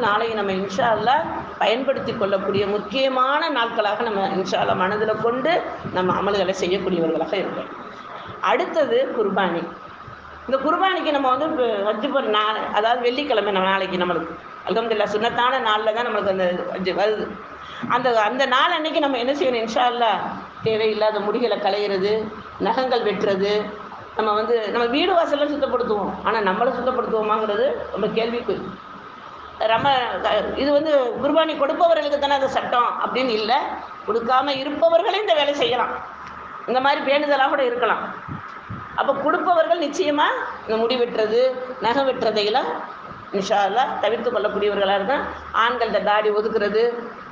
நாளை நம்ம இன்ஷா அல்லாஹ் பயன்படுத்தி கொள்ளக்கூடிய முக்கியமான நாட்களாக நம்ம இன்ஷா மனதில் கொண்டு நம்ம அமல்களை செய்யக்கூடியவர்களாக இருக்கோம் அடுத்தது குர்பானி. இந்த குர்பானிக்கு நம்ம வந்து இப்போ நாள் அதாவது வெள்ளிக்கிழமை நம்ம நாளைக்கு நம்மளுக்கு அலமதுல்லா சுன்னத்தான நாளில் தான் நம்மளுக்கு அந்த வருது. அந்த அந்த நாள் அன்னைக்கு நம்ம என்ன செய்யணும்? இன்ஷா அல்லாஹ் தேவையில்லாத முடிகளை களையிறது நகங்கள் வெட்டுறது நம்ம வந்து நம்ம வீடு வாசல்லாம் சுத்தப்படுத்துவோம். ஆனால் நம்மளை சுத்தப்படுத்துவோமாங்கிறது ரொம்ப கேள்விக்குறி. ரம இது வந்து குர்பானி கொடுப்பவர்களுக்கு தானே அது சட்டம் அப்படின்னு இல்லை. கொடுக்காம இருப்பவர்களே இந்த வேலை செய்யலாம். இந்த மாதிரி வேண்டுதலாக கூட இருக்கலாம். அப்போ கொடுப்பவர்கள் நிச்சயமாக இந்த முடி வெட்டுறது நகை வெட்டுறதையெல்லாம் இன்ஷால்லா தவிர்த்து கொள்ளக்கூடியவர்களாக இருந்தால் ஆண்கள்கிட்ட தாடி ஒதுக்குறது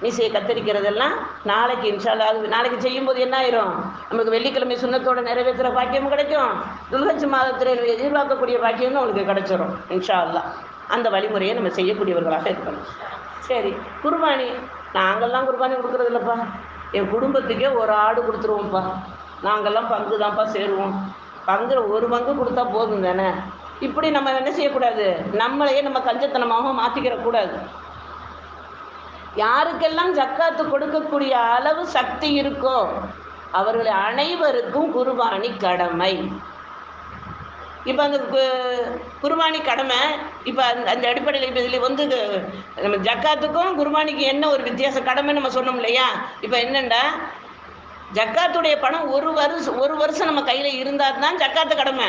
மீசையை கத்தரிக்கிறதெல்லாம் நாளைக்கு இன்ஷால்லா அது நாளைக்கு செய்யும்போது என்ன ஆயிரும்? நமக்கு வெள்ளிக்கிழமை சுண்ணத்தோட நிறைவேற்றுற பாக்கியமும் கிடைக்கும். துல்கட்சி மாதத்தில் எதிர்பார்க்கக்கூடிய பாக்கியமும் அவங்களுக்கு கிடைச்சிரும் இன்ஷா அல்லா அந்த வழிமுறையை நம்ம செய்யக்கூடியவர்களாக இருக்கணும். சரி குர்பானி. நாங்கள்லாம் குர்பானி கொடுக்குறது இல்லைப்பா என் குடும்பத்துக்கே ஒரு ஆடு கொடுத்துருவோம்ப்பா. நாங்கள்லாம் பங்கு தான்ப்பா சேருவோம். பங்கு ஒரு பங்கு கொடுத்தா போதும் தானே? இப்படி நம்ம என்ன செய்யக்கூடாது? நம்மளையே நம்ம கஞ்சத்தனமாக மாற்றிக்கிற கூடாது யாருக்கெல்லாம் ஜக்காத்து கொடுக்கக்கூடிய அளவு சக்தி இருக்கோ அவர்கள் அனைவருக்கும் குருபானி கடமை. இப்போ அந்த கு- குர்பானி கடமை இப்போ அந்த அந்த அடிப்படையில் இப்போ இதில் வந்து நம்ம ஜக்காத்துக்கும் குர்பானிக்கு என்ன ஒரு வித்தியாசம்? கடமை நம்ம சொன்னோம் இல்லையா? இப்போ என்னென்னா ஜக்காத்துடைய பணம் ஒரு வருஷம் ஒரு வருஷம் நம்ம கையில் இருந்தால் தான் ஜக்காத்து கடமை.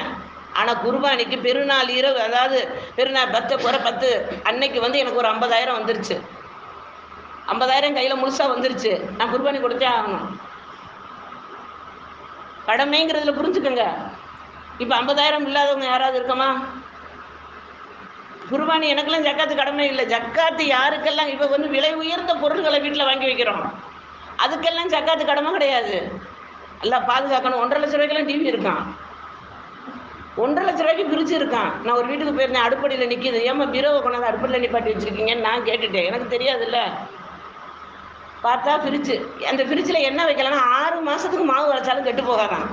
ஆனால் குர்பானிக்கு பெருநாள் இரவு அதாவது பெருநாள் பத்து குறை பத்து அன்னைக்கு வந்து எனக்கு ஒரு ஐம்பதாயிரம் வந்துருச்சு. ஐம்பதாயிரம் கையில் முழுசாக வந்துருச்சு. நான் குர்பானி கொடுத்தே ஆகணும். கடமைங்கிறதுல புரிஞ்சுக்கோங்க. இப்போ ஐம்பதாயிரம் இல்லாதவங்க யாராவது இருக்கமா? குருபானி எனக்கெல்லாம் ஜக்காத்து கடமை இல்லை. ஜக்காத்து யாருக்கெல்லாம்? இப்போ வந்து விலை உயர்ந்த பொருட்களை வீட்டில் வாங்கி வைக்கிறோம். அதுக்கெல்லாம் ஜக்காத்து கடமை கிடையாது. எல்லாம் பாதுகாக்கணும். ஒன்றரை லட்ச ரூபாய்க்கெல்லாம் டிவி இருக்கான். ஒன்றரை லட்ச ரூபாய்க்கு பிரிச்சு இருக்கான். நான் ஒரு வீட்டுக்கு போயிருந்தேன். அடுப்படியில் நிற்கிது ஏம்மா பீரோவை கொண்டாந்து அடுப்படியில் நிப்பாட்டி வச்சுருக்கீங்கன்னு நான் கேட்டுட்டேன். எனக்கு தெரியாதுல்ல. பார்த்தா ஃப்ரிட்ஜு அந்த ஃப்ரிட்ஜில் என்ன வைக்கலன்னா ஆறு மாதத்துக்கு மாவு அரைச்சாலும் கெட்டு போகாதான்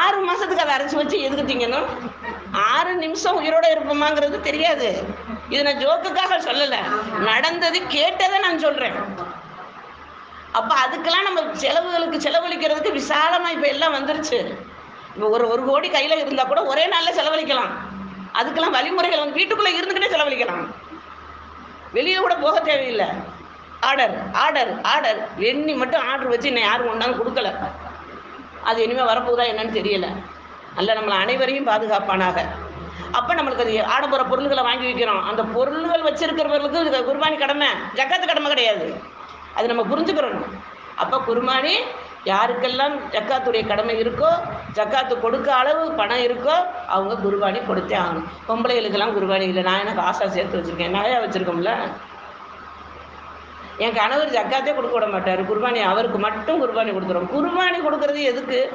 ஆறு மாதத்துக்கு அதை அரைச்சி வச்சு எதுக்கு திங்கணும்? ஆறு நிமிஷம் உயிரோட இருப்போமாங்கிறது தெரியாது. இது நான் ஜோக்குக்காக சொல்லலை. நடந்தது கேட்டதை நான் சொல்கிறேன் அப்போ அதுக்கெல்லாம் நம்ம செலவுகளுக்கு செலவழிக்கிறதுக்கு விசாலமாக இப்போ எல்லாம் வந்துருச்சு. இப்போ ஒரு ஒரு கோடி கையில் இருந்தால் கூட ஒரே நாளில் செலவழிக்கலாம். அதுக்கெல்லாம் வழிமுறைகள் வந்து வீட்டுக்குள்ளே இருந்துக்கிட்டே செலவழிக்கலாம். வெளியே கூட போக தேவையில்லை. Order order order. எண்ணி மட்டும் ஆர்டர் வச்சு இன்னும் யாரும் கொண்டாலும் கொடுக்கல. அது இனிமேல் வரப்போகுதா என்னன்னு தெரியல. அல்ல நம்மளை அனைவரையும் பாதுகாப்பானாக. அப்போ நம்மளுக்கு அது ஆடம்பர பொருள்களை வாங்கி வைக்கிறோம். அந்த பொருள்கள் வச்சிருக்கிறவர்களுக்கு இது குர்பானி கடமை. ஜக்காத்து கடமை கிடையாது. அது நம்ம புரிஞ்சுக்கிறோம் அப்போ குர்பானி யாருக்கெல்லாம் ஜக்காத்துடைய கடமை இருக்கோ ஜக்காத்து கொடுக்க அளவு பணம் இருக்கோ அவங்க குருபானி கொடுத்தே ஆகணும். பொம்பளைகளுக்கெல்லாம் குருபானி இல்லை. நான் எனக்கு ஆசா சேர்த்து வச்சுருக்கேன். நிறையா வச்சுருக்கோம்ல? என் கணவர் ஜக்காத்தே கொடுக்க விட மாட்டார். குர்பானி அவருக்கு மட்டும் குர்பானி கொடுத்துரும் குர்பானி கொடுக்கறது எதுக்கு?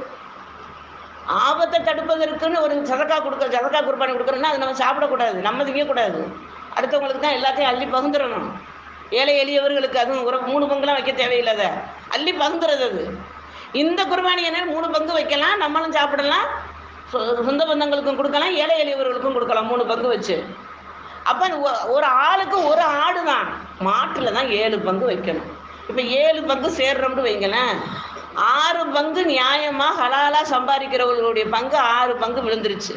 ஆபத்தை தடுப்பதற்குன்னு ஒரு சதக்கா கொடுக்க சதக்கா குர்பானி கொடுக்குறோன்னா அது நம்ம சாப்பிடக்கூடாது நம்ம திங்கக்கூடாது அடுத்தவங்களுக்கு தான் எல்லாத்தையும் அள்ளி பகுந்துடணும் ஏழை எளியவர்களுக்கு அதுவும் ஒரு மூணு பங்குலாம் வைக்க தேவையில்லாத. அள்ளி பகுந்துறது அது. இந்த குர்பானி என்ன மூணு பங்கு வைக்கலாம் நம்மளும் சாப்பிடலாம் சொ- சொந்த பந்தங்களுக்கும் கொடுக்கலாம் ஏழை எளியவர்களுக்கும் கொடுக்கலாம் மூணு பங்கு வச்சு. அப்போ ஒரு ஆளுக்கு ஒரு ஆடு தான் மாட்டில் தான் ஏழு பங்கு வைக்கணும். இப்போ ஏழு பங்கு சேர்றோம்னு வைங்களேன் ஆறு பங்கு நியாயமாக ஹலாலாக சம்பாதிக்கிறவர்களுடைய பங்கு ஆறு பங்கு விழுந்துருச்சு.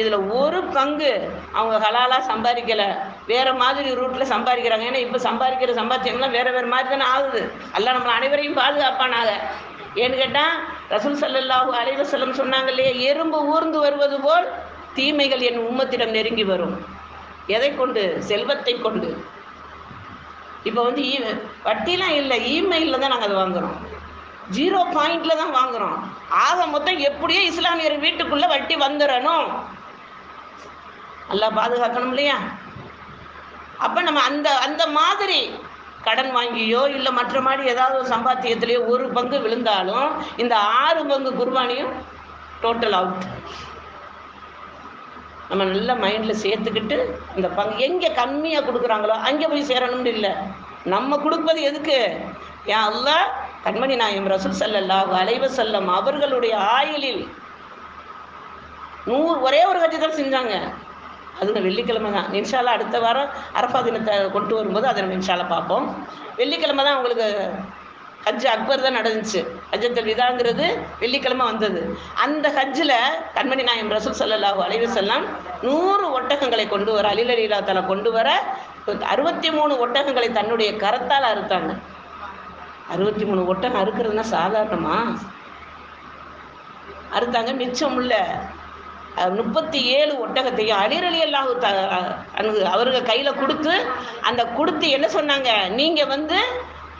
இதில் ஒரு பங்கு அவங்க ஹலாலாக சம்பாதிக்கலை. வேறு மாதிரி ரூட்டில் சம்பாதிக்கிறாங்க. ஏன்னா இப்போ சம்பாதிக்கிற சம்பாத்தியம்லாம் வேறு வேறு மாதிரி தானே ஆகுது. எல்லாம் நம்மளை அனைவரையும் பாதுகாப்பானாக. ஏன்னு கேட்டால் ரசூல் ஸல்லல்லாஹு அலைவசல்லம் சொன்னாங்க இல்லையா எறும்பு ஊர்ந்து வருவது போல் தீமைகள் என் உம்மத்திடம் நெருங்கி வரும். எதை கொண்டு? செல்வத்தை கொண்டு. இப்போ வந்து ஈ வட்டிலாம் இல்லை. இமெயிலில் தான் நாங்கள் அதை வாங்குகிறோம் ஜீரோ பாயிண்டில் தான் வாங்குகிறோம் ஆக மொத்தம் எப்படியோ இஸ்லாமியர் வீட்டுக்குள்ளே வட்டி வந்துடணும் நல்லா பாதுகாக்கணும் இல்லையா? அப்போ நம்ம அந்த அந்த மாதிரி கடன் வாங்கியோ இல்லை மற்ற மாதிரி ஏதாவது ஒரு சம்பாத்தியத்திலேயோ ஒரு பங்கு விழுந்தாலும் இந்த ஆறு பங்கு குர்பானியும் டோட்டல் அவுட் நம்ம நல்ல மைண்டில் சேர்த்துக்கிட்டு இந்த பங்கு எங்கே கம்மியாக கொடுக்குறாங்களோ அங்கே போய் சேரணும்னு இல்லை. நம்ம கொடுப்பது எதுக்கு? ஏன் அல்லாஹ் கண்மணி நாயம் ரசூல் ஸல்லல்லாஹு அலைஹி செல்லம் அவர்களுடைய ஆயுளில் நூறு ஒரே ஒரு கட்சி தான் செஞ்சாங்க. அது வெள்ளிக்கிழமை தான். இன்ஷால்லா அடுத்த வாரம் அரபா தினத்தை கொண்டு வரும்போது அதை நம்ம இன்ஷால்லா பார்ப்போம். வெள்ளிக்கிழமை தான் உங்களுக்கு ஹஜ் அக்பர் தான் நடந்துச்சு. ஹஜ்ஜத்தல் விதாங்கிறது வெள்ளிக்கிழமை வந்தது. அந்த ஹஜ்ஜில் கண்மணி நாயம் ரசூல் ஸல்லல்லாஹு அலைவு செல்லாம் நூறு ஒட்டகங்களை கொண்டு வர அலிலலீலா தலை கொண்டு வர அறுபத்தி மூணு ஒட்டகங்களை தன்னுடைய கரத்தால் அறுத்தாங்க. அறுபத்தி மூணு ஒட்டகம் அறுக்கிறதுனா சாதாரணமா? அறுத்தாங்க மிச்சம் உள்ள முப்பத்தி ஏழு ஒட்டகத்தையும் அலிரலி அல்லாஹு த அனு கையில் கொடுத்து அந்த கொடுத்து என்ன சொன்னாங்க? நீங்கள் வந்து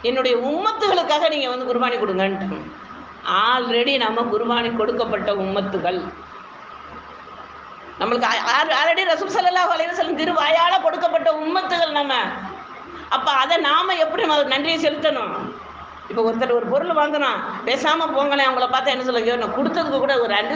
என்னுடைய உம்மத்துகளுக்காக நீங்கள் வந்து குர்பானி கொடுங்கன்ட்டு. ஆல்ரெடி நம்ம குர்பானி கொடுக்கப்பட்ட உம்மத்துகள். நம்மளுக்கு ஆல்ரெடி ரசூல் ஸல்லல்லாஹு அலைவசலம் திருவாயால் கொடுக்கப்பட்ட உம்மத்துகள் நம்ம. அப்போ அதை நாம் எப்படி நம்ம நன்றியை செலுத்தணும்? இப்போ ஒருத்தர் ஒரு பொருள் வாங்குறோம் பேசாமல் போங்களேன் அவங்கள பார்த்தா என்ன சொல்லுங்க நான் கொடுத்ததுக்கு கூட ஒரு நன்றி